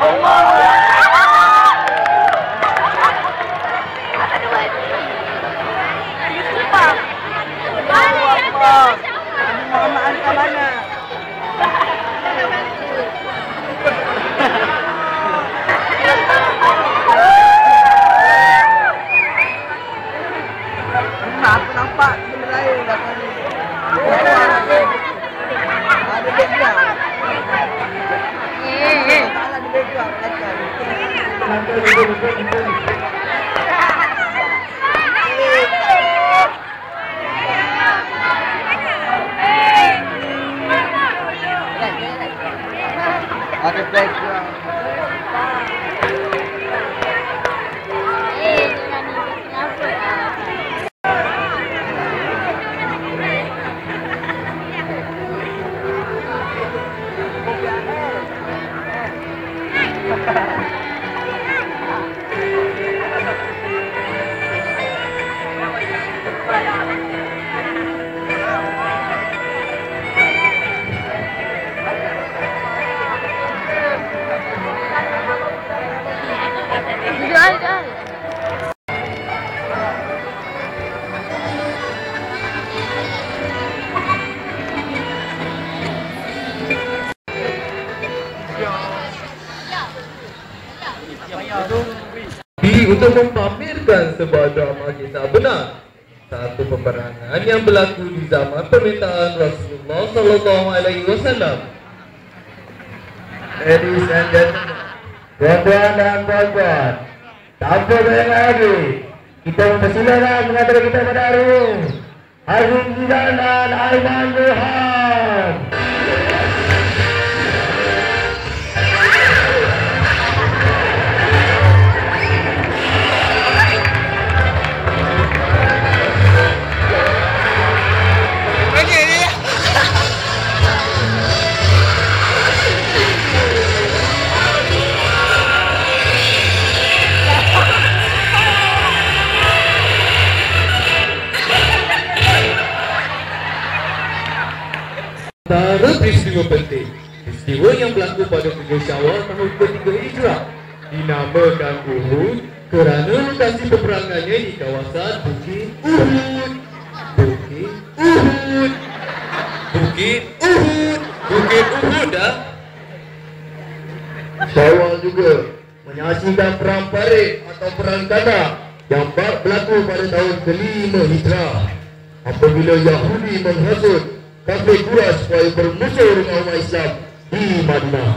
Oh, my God. Untuk mempamerkan sebuah drama kisah benar satu peperangan yang berlaku di zaman pemerintahan Rasulullah Sallallahu Alaihi Wasallam. Ladies and gentlemen, tuan-tuan dan puan-puan, tanpa banyak lagi, kita mempersilakan mengatur kita pada hari ini. Harun Zidane dan Aiman Johan. Peristiwa penting. Peristiwa yang berlaku pada 3 Syawal tahun ketiga Hijrah Dinamakan Uhud kerana lokasi peperangannya di kawasan Bukit Uhud. Bukit Uhud. Bukit Uhud. Bukit Uhud dah Syawal juga menyaksikan perang Parit atau perang Tanah yang ber- berlaku pada tahun kelima Hijrah. Apabila Yahudi menghasut kafir Quraisy supaya bermusuh dengan umat Islam di Madinah.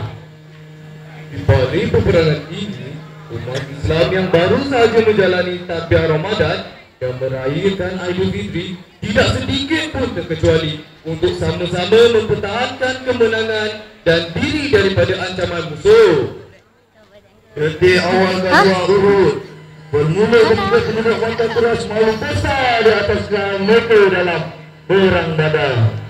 Di balik peperangan ini Umat Islam yang baru sahaja menjalani tabiat Ramadan dan merayakan Aidilfitri tidak sedikit pun terkecuali untuk sama-sama mempertahankan kemenangan dan diri daripada ancaman musuh. Detik awal gaduh Uhud bermula ketika penduduk kota Quraisy malu besar di atas serangan mereka dalam perang Badar.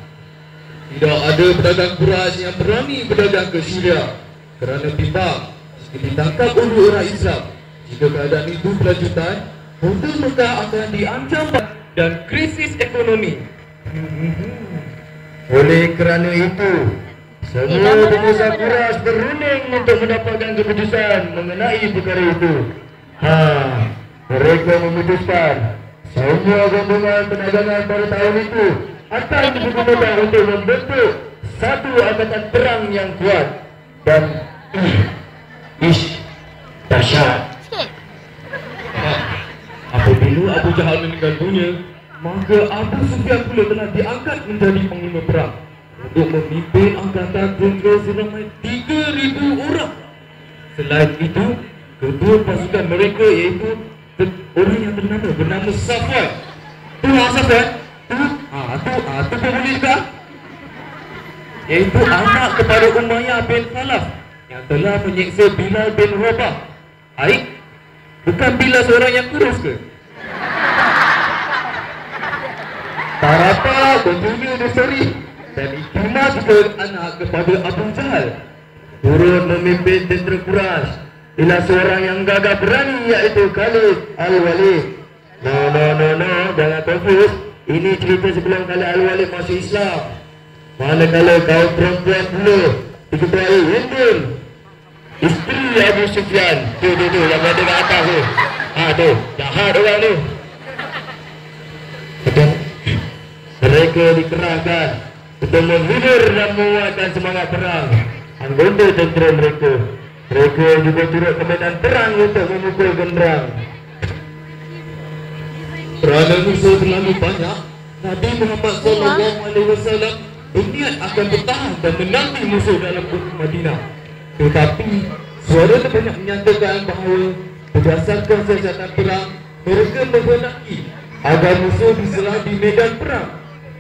Tidak ada pedagang Quraisy yang berani berdagang ke Syria kerana bimbang jika ditangkap oleh orang Islam. Jika keadaan itu berlanjutan, kota Mekah akan diancam dan krisis ekonomi. Oleh kerana itu, semua pengusaha Quraisy berunding untuk mendapatkan keputusan mengenai perkara itu. Ha, mereka memutuskan semua gabungan perdagangan pada tahun itu akan digunakan untuk membentuk satu angkatan perang yang kuat dan ish dahsyat. Apabila Abu Jahal meninggal dunia, maka Abu Sufyan pula telah diangkat menjadi panglima perang untuk memimpin angkatan tentera seramai 3,000 orang. Selain itu, kedua pasukan mereka iaitu orang yang bernama bernama Safwan. Tu lah Safwan. Ah ah juga. Iaitu anak kepada Umayyah bin Khalaf yang telah menyiksa Bilal bin Rabah. Baik, Bukan bila seorang yang kurus ke? Tak continue the story. Dan Ikrimah juga anak kepada Abu Jahal. turut memimpin tentera Quraisy bila seorang yang gagah berani iaitu Khalid Al-Walid. No, no, no, no, jangan confuse. Ini cerita sebelum Khalid Al-Walid masuk Islam. Manakala kaum perempuan pula diketuai Hindun. isteri Abu Sufyan. Tu tu tu yang ada kat atas tu. Ha tu, jahat orang tu. Betul. Mereka dikerahkan untuk menghibur dan menguatkan semangat perang anggota tentera mereka. Mereka juga turut ke medan perang untuk memukul genderang. Kerana musuh terlalu banyak, Nabi Muhammad sallallahu alaihi wasallam berniat akan bertahan dan menanti musuh dalam kota Madinah. Tetapi suara terbanyak menyatakan bahawa berdasarkan siasatan perang, mereka menghendaki agar musuh diserah di medan perang.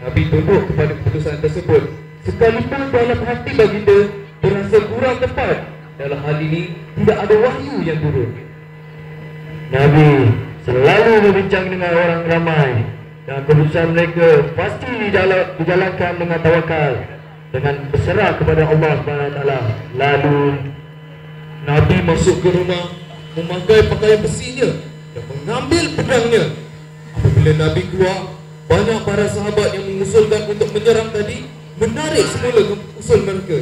Nabi tunduk kepada keputusan tersebut. Sekalipun dalam hati baginda berasa kurang tepat, dalam hal ini tidak ada wahyu yang turun. Nabi selalu berbincang dengan orang ramai dan keputusan mereka pasti dijala- dijalankan dengan tawakal dengan berserah kepada Allah SWT. Lalu Nabi masuk ke rumah memakai pakaian besinya dan mengambil pedangnya. Apabila Nabi keluar, banyak para sahabat yang mengusulkan untuk menyerang tadi menarik semula usul mereka.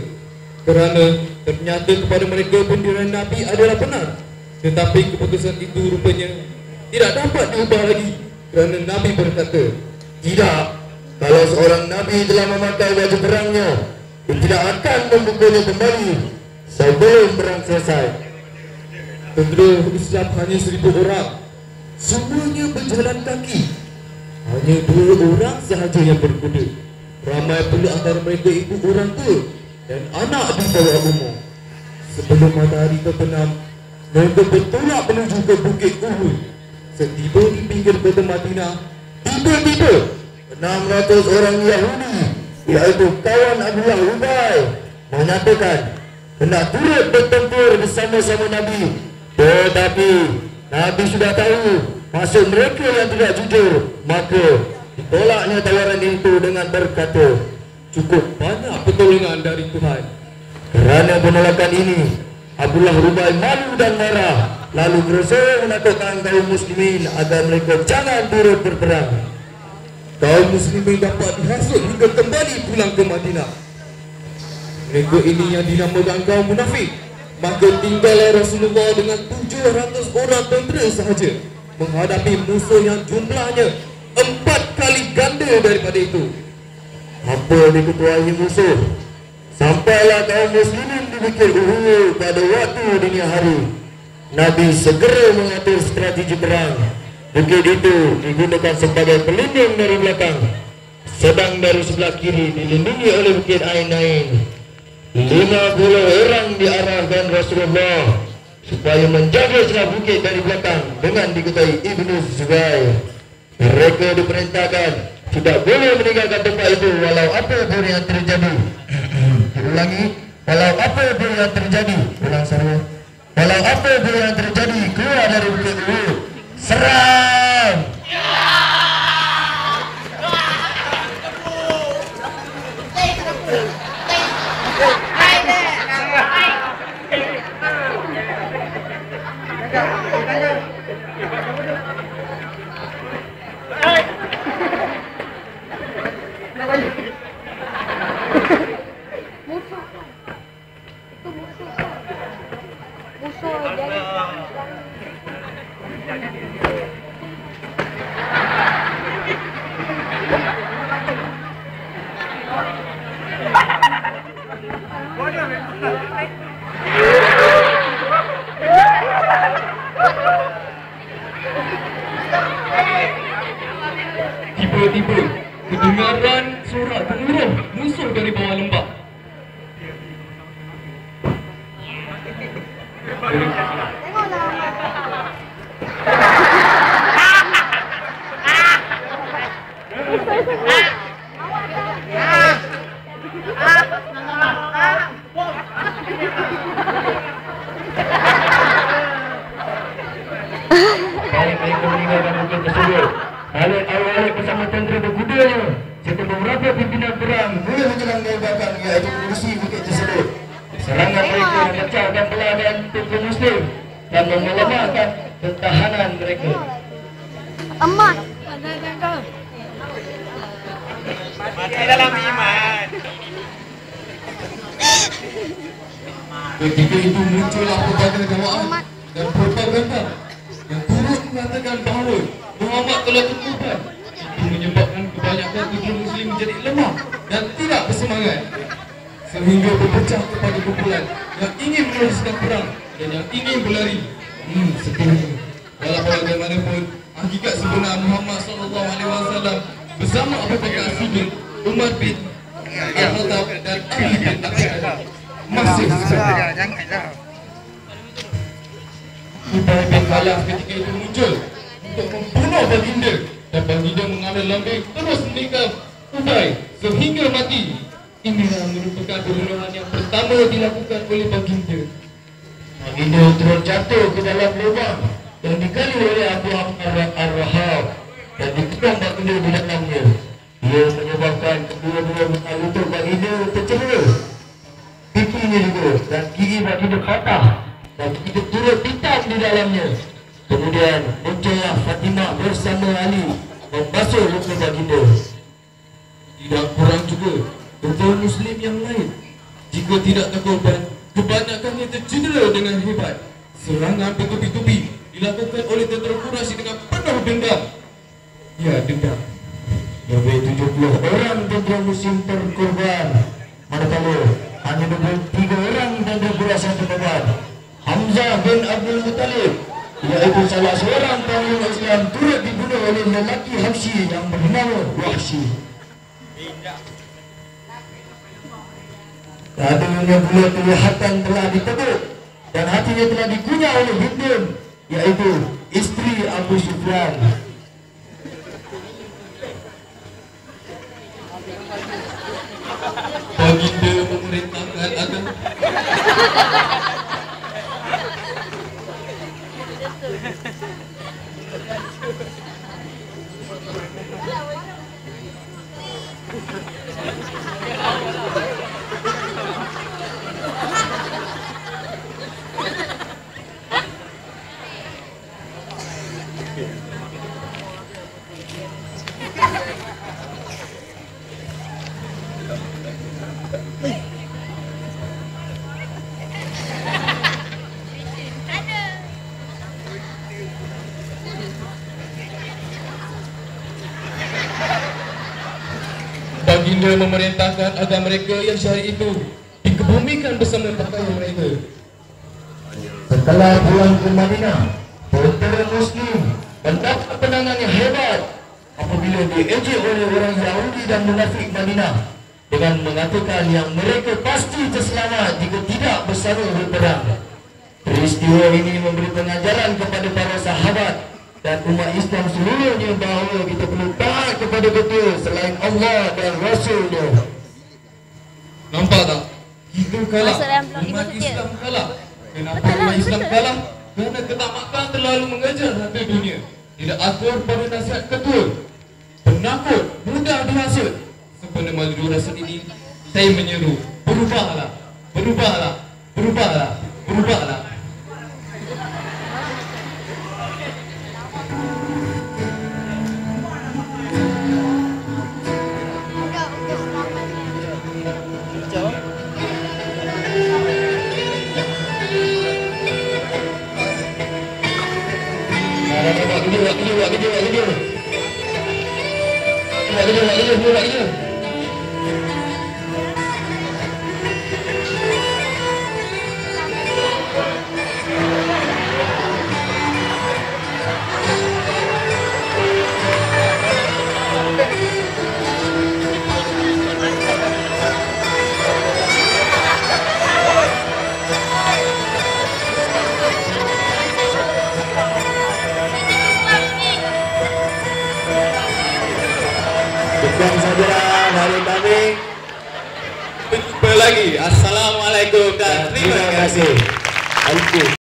Kerana ternyata kepada mereka pendirian Nabi adalah benar. Tetapi keputusan itu rupanya tidak dapat diubah lagi kerana Nabi berkata, tidak, kalau seorang Nabi telah memakai baju perangnya, dia tidak akan membukunya kembali sebelum perang selesai. Tentera Islam hanya seribu orang. Semuanya berjalan kaki. Hanya dua orang sahaja yang berkuda. Ramai pula antara mereka ibu orang tua Dan anak di bawah umur. Sebelum matahari terbenam Mereka bertolak menuju ke Bukit Uhud Setiba di pinggir kota Madinah Tiba-tiba 600 orang Yahudi iaitu kawan Abdullah Ubay menyatakan hendak turut bertempur bersama-sama Nabi. Tetapi Nabi sudah tahu maksud mereka yang tidak jujur maka ditolaknya tawaran itu dengan berkata Cukup banyak pertolongan dari Tuhan. Kerana penolakan ini Abdullah Ubay malu dan marah lalu berusaha menakutkan kaum muslimin agar mereka jangan turut berperang Kaum muslimin dapat dihasut hingga kembali pulang ke Madinah. Mereka ini yang dinamakan kaum munafik. Maka tinggallah Rasulullah dengan 700 orang tentera sahaja menghadapi musuh yang jumlahnya empat kali ganda daripada itu. Apa diketuai musuh Sampailah kaum muslimin di Bukit Uhud pada waktu dini hari Nabi segera mengatur strategi perang Bukit itu digunakan sebagai pelindung dari belakang Sedang dari sebelah kiri dilindungi oleh Bukit Ain-Ain Lima puluh orang diarahkan Rasulullah Supaya menjaga sebelah bukit dari belakang Dengan diketahui Ibnu Zubair Mereka diperintahkan tidak boleh meninggalkan tempat itu walau apa pun yang terjadi. Ulangi, walau apa pun yang terjadi. Ulang saya. Walau apa yang terjadi, keluar dari bukit Uhud. Serang! Tiba-tiba kedengaran sorak gemuruh musuh dari bawah lembah. Meninggalkan bukit tersebut. Khalid awal bersama tentera berkudanya serta beberapa pimpinan perang mula menyerang dari belakang iaitu menerusi bukit tersebut. Serangan mereka memecahkan peladan tentera muslim dan memelemahkan pertahanan mereka. emas Mati dalam iman. Ketika itu muncullah pelbagai dakwaan dan propaganda Telah terkubar. Itu menyebabkan kebanyakan tujuh muslim menjadi lemah dan tidak bersemangat. Sehingga berpecah kepada kumpulan yang ingin meneruskan perang dan yang ingin berlari. Hmm, seterusnya. Walaupun bagaimanapun, hakikat sebenar Muhammad SAW bersama Abu Bakar As-Siddiq, Umar bin Al-Khattab dan Ali bin Abi Thalib masih sebenarnya. Janganlah. Ubay bin Khalaf ketika itu muncul membunuh baginda dan baginda mengambil lambing terus meninggal Ubay sehingga mati. Inilah merupakan pembunuhan yang pertama dilakukan oleh baginda. Baginda terus jatuh ke dalam lubang yang dikali oleh Abu Hamad Ar-Rahab dan dikurang baginda di dalamnya. Ia menyebabkan kedua-dua muka lutut baginda tercela. Pipinya juga dan gigi baginda patah dan baginda turut hitam di dalamnya. Kemudian Fatimah bersama Ali membasuh luka baginda. Tidak kurang juga tentera muslim yang lain jika tidak terkorban kebanyakannya tercedera dengan hebat. Serangan bertubi-tubi dilakukan oleh tentera Quraisy dengan penuh dendam. Ya, dendam. Lebih 70 orang tentera muslim terkorban. Manakala hanya 23 orang tentera yang terkorban. Hamzah bin Abdul Muttalib iaitu salah seorang panglima Islam turut dibunuh oleh lelaki Habsyi yang bernama Wahsy. Keadaannya pula kelihatan telah ditebuk dan hatinya telah dikunyah oleh Hindun iaitu isteri Abu Sufyan. Baginda memerintahkan agar mereka yang syahid itu dikebumikan bersama pakaian mereka. Setelah pulang ke Madinah, tentera Muslim mendapat penangan yang hebat apabila diejek oleh orang Yahudi dan munafik Madinah dengan mengatakan yang mereka pasti terselamat jika tidak bersama berperang. Peristiwa ini memberi pengajaran kepada para sahabat dan umat Islam seluruhnya bahawa kita perlu taat kepada ketua selain Allah dan Rasulnya. Nampak tak? Kita kalah. Umat. Islam kalah. Kenapa Betul lah, umat Islam betul. kalah? Kerana ketamakan terlalu mengejar harta dunia. Tidak atur pada nasihat ketua. Penakut, mudah dihasut. Sempena maju rasut ini, saya menyeru. Berubahlah. Berubahlah. Berubahlah. Berubahlah. Enggak, lagi. Assalamualaikum dan Terima kasih. Alaikum.